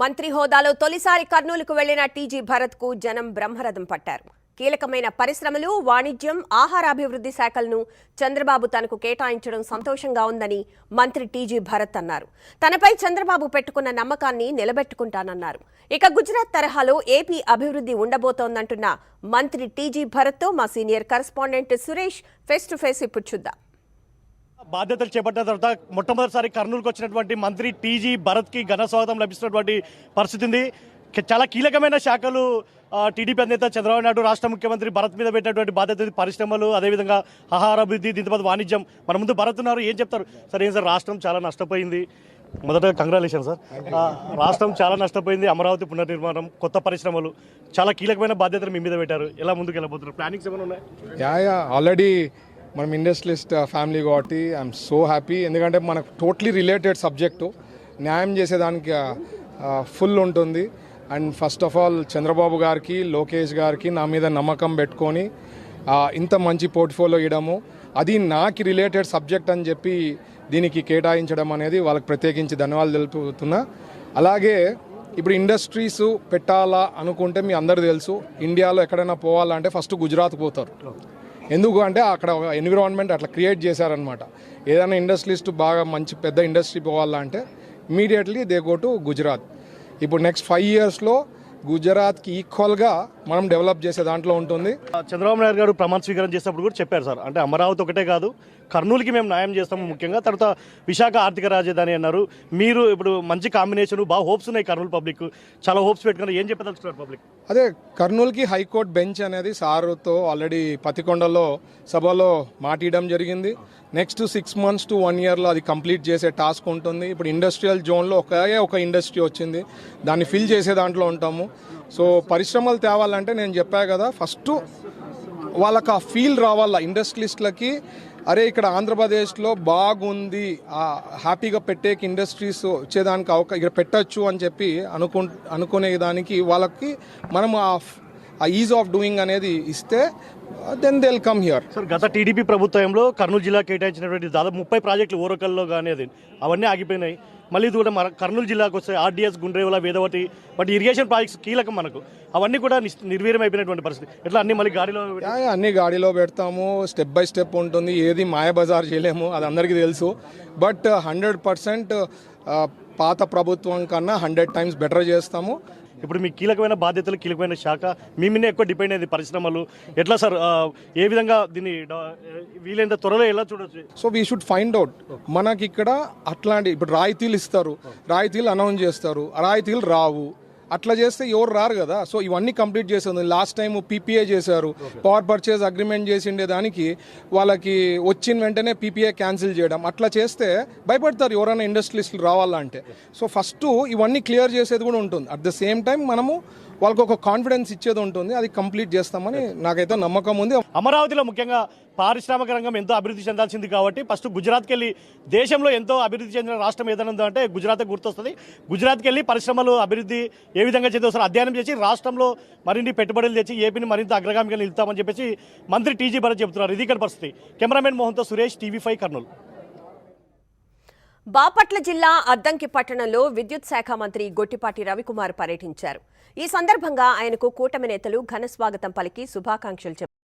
మంత్రి హోదాలో తొలిసారి కర్నూలుకు వెళ్ళిన టీజీ భరత్కు జనం బ్రహ్మరథం పట్టారు. కీలకమైన పరిశ్రమలు వాణిజ్యం ఆహారాభివృద్ధి శాఖలను చంద్రబాబు తనకు కేటాయించడం సంతోషంగా ఉందని మంత్రి టీజీ భరత్ అన్నారు. తనపై చంద్రబాబు పెట్టుకున్న నమ్మకాన్ని నిలబెట్టుకుంటానన్నారు. ఇక గుజరాత్ తరహాలో ఏపీ అభివృద్ధి ఉండబోతోందంటున్న మంత్రి టీజీ భరత్తో మా senior correspondent Suresh face to face ఇప్పుడు చూద్దాం. బాధ్యతలు చేపట్టిన తర్వాత మొట్టమొదటిసారి కర్నూలుకు వచ్చినటువంటి మంత్రి టీజీ భరత్కి ఘన స్వాగతం లభిస్తున్నటువంటి పరిస్థితి ఉంది. చాలా కీలకమైన శాఖలు టీడీపీ అధినేత చంద్రబాబు నాయుడు రాష్ట్ర ముఖ్యమంత్రి భరత్ మీద పెట్టినటువంటి బాధ్యత. పరిశ్రమలు అదేవిధంగా ఆహార అభివృద్ధి దీంతో వాణిజ్యం మన ముందు భరత్ ఉన్నారు ఏం చెప్తారు? సార్ ఏం సార్ రాష్ట్రం చాలా నష్టపోయింది. మొదట కంగ్రాచులేషన్ సార్. రాష్ట్రం చాలా నష్టపోయింది అమరావతి పునర్నిర్మాణం కొత్త పరిశ్రమలు చాలా కీలకమైన బాధ్యతలు మీ మీద పెట్టారు. ఎలా ముందుకు వెళ్ళబోతున్నారు ప్లానింగ్స్ ఏమైనా ఉన్నాయి? ఆల్రెడీ మనం ఇండస్ట్రియలిస్ట్ ఫ్యామిలీ కాబట్టి ఐఎమ్ సో హ్యాపీ. ఎందుకంటే మనకు టోటలీ రిలేటెడ్ సబ్జెక్టు. న్యాయం చేసేదానికి ఫుల్ ఉంటుంది. And first of all Chandrababu గారికి లోకేష్ గారికి నా మీద నమ్మకం పెట్టుకొని ఇంత మంచి పోర్ట్ఫోలియో ఇవ్వడము. అది నాకు రిలేటెడ్ సబ్జెక్ట్ అని చెప్పి దీనికి కేటాయించడం అనేది వాళ్ళకి ప్రత్యేకించి ధన్యవాదాలు తెలుపుతున్నా. అలాగే ఇప్పుడు ఇండస్ట్రీస్ పెట్టాలా అనుకుంటే మీ అందరు తెలుసు ఇండియాలో ఎక్కడైనా పోవాలంటే ఫస్ట్ గుజరాత్ పోతారు. ఎందుకు అంటే అక్కడ ఒక ఎన్విరాన్మెంట్ అట్లా క్రియేట్ చేశారనమాట ఏదైనా ఇండస్ట్రీస్ట్ బాగా మంచి పెద్ద ఇండస్ట్రీ పోవాలంటే immediately they go to Gujarat ఇప్పుడు నెక్స్ట్ ఫైవ్ ఇయర్స్లో గుజరాత్కి ఈక్వల్గా మనం డెవలప్ చేసే దాంట్లో ఉంటుంది. చంద్రబాబు నాయుడు గారు ప్రమాణ స్వీకారం చేసినప్పుడు కూడా చెప్పారు సార్. అంటే అమరావతి ఒకటే కాదు కర్నూలుకి మేము న్యాయం చేస్తాము ముఖ్యంగా. తర్వాత విశాఖ ఆర్థిక రాజధాని అన్నారు. మీరు ఇప్పుడు మంచి కాంబినేషన్ బాగా హోప్స్ ఉన్నాయి కర్నూలు పబ్లిక్ చాలా హోప్స్ పెట్టుకున్నారు. ఏం చెప్పదలుచుకున్నారు పబ్లిక్ అదే కర్నూలుకి హైకోర్టు బెంచ్ అనేది సారుతో ఆల్రెడీ పతికొండలో సభలో మాటియడం జరిగింది. Next six months to one ఇయర్లో అది కంప్లీట్ చేసే టాస్క్ ఉంటుంది. ఇప్పుడు ఇండస్ట్రియల్ జోన్లో ఒకే ఒక ఇండస్ట్రీ వచ్చింది. దాన్ని ఫిల్ చేసే దాంట్లో ఉంటాము. సో పరిశ్రమలు తేవాలంటే నేను చెప్పా కదా ఫస్ట్ వాళ్ళకి ఆ ఫీల్ రావాల ఇండస్ట్రియలిస్ట్లకి అరే ఇక్కడ ఆంధ్రప్రదేశ్లో బాగుంది హ్యాపీగా పెట్టేకి ఇండస్ట్రీస్ వచ్చేదానికి అవకా ఇక్కడ పెట్టచ్చు అని చెప్పి అనుకు అనుకునే దానికి వాళ్ళకి మనం ఆ ఆ ఈజ్ ఆఫ్ డూయింగ్ అనేది ఇస్తే then they come here sir గత టీడీపీ ప్రభుత్వంలో కర్నూలు జిల్లా కేటాయించినటువంటి దాదాపు ముప్పై ప్రాజెక్టులు ఓరకల్లో కానీ అది అవన్నీ ఆగిపోయినాయి. మళ్ళీ ఇది కూడా మన కర్నూలు జిల్లాకు వస్తే RDS Gundrevula Vedavathi but irrigation projects కీలకం మనకు. అవన్నీ కూడా నిర్వీర్యం అయిపోయినటువంటి పరిస్థితి. ఎట్లా అన్ని మళ్ళీ గాడిలో అన్ని గాడిలో పెడతాము స్టెప్ బై స్టెప్ ఉంటుంది. ఏది మాయ బజార్ చేయలేము అది అందరికీ తెలుసు. బట్ హండ్రెడ్ పర్సెంట్ పాత ప్రభుత్వం కన్నా హండ్రెడ్ టైమ్స్ బెటర్ చేస్తాము. ఇప్పుడు మీ కీలకమైన బాధ్యతలు కీలకమైన శాఖ మీ మీద ఎక్కువ డిపెండ్ అయింది పరిశ్రమలు. ఎట్లా సార్ ఏ విధంగా దీన్ని వీలైనంత త్వరలో ఎలా చూడొచ్చు? So we should find out మనకి ఇక్కడ అట్లాంటి ఇప్పుడు రాయితీలు ఇస్తారు. రాయితీలు అనౌన్స్ చేస్తారు. ఆ రాయితీలు రావు. అట్లా చేస్తే ఎవరు రారు కదా. సో ఇవన్నీ కంప్లీట్ చేస్తుంది లాస్ట్ టైం పీపీఏ చేశారు. పవర్ పర్చేజ్ అగ్రిమెంట్ చేసిండే దానికి వాళ్ళకి వచ్చిన వెంటనే పీపీఏ క్యాన్సిల్ చేయడం. అట్లా చేస్తే భయపడతారు ఎవరైనా ఇండస్ట్రియలిస్టులు రావాలంటే. సో ఫస్ట్ ఇవన్నీ క్లియర్ చేసేది కూడా ఉంటుంది. అట్ ద సేమ్ టైం మనము వాళ్ళకి ఒక కాన్ఫిడెన్స్ ఇచ్చేది ఉంటుంది అది కంప్లీట్ చేస్తామని నాకైతే నమ్మకం ఉంది. అమరావతిలో ముఖ్యంగా పారిశ్రామిక రంగం ఎంతో అభివృద్ధి చెందాల్సింది కాబట్టి ఫస్ట్ గుజరాత్కి వెళ్ళి దేశంలో ఎంతో అభివృద్ధి చెందిన రాష్ట్రం ఏదైనా ఉందో అంటే గుజరాత్ గుర్తొస్తుంది. గుజరాత్కి వెళ్ళి పరిశ్రమలు అభివృద్ధి ఏ విధంగా చేద్దాం అధ్యయనం చేసి రాష్ట్రంలో మరిన్ని పెట్టుబడులు తెచ్చి ఏపీని మరింత అగ్రగామిగా నిలుతామని చెప్పేసి మంత్రి టీజీ భరత్ చెబుతున్నారు ఇది ఇక్కడ పరిస్థితి. కెమెరామెన్ మోహన్తో సురేష్ టీవీ ఫైవ్ కర్నూలు. బాపట్ల జిల్లా అద్దంకి పట్టణంలో విద్యుత్ శాఖ మంత్రి గొట్టిపాటి రవికుమార్ పర్యటించారు. ఈ సందర్భంగా ఆయనకు కూటమి నేతలు ఘన స్వాగతం పలికి శుభాకాంక్షలు చెప్పారు.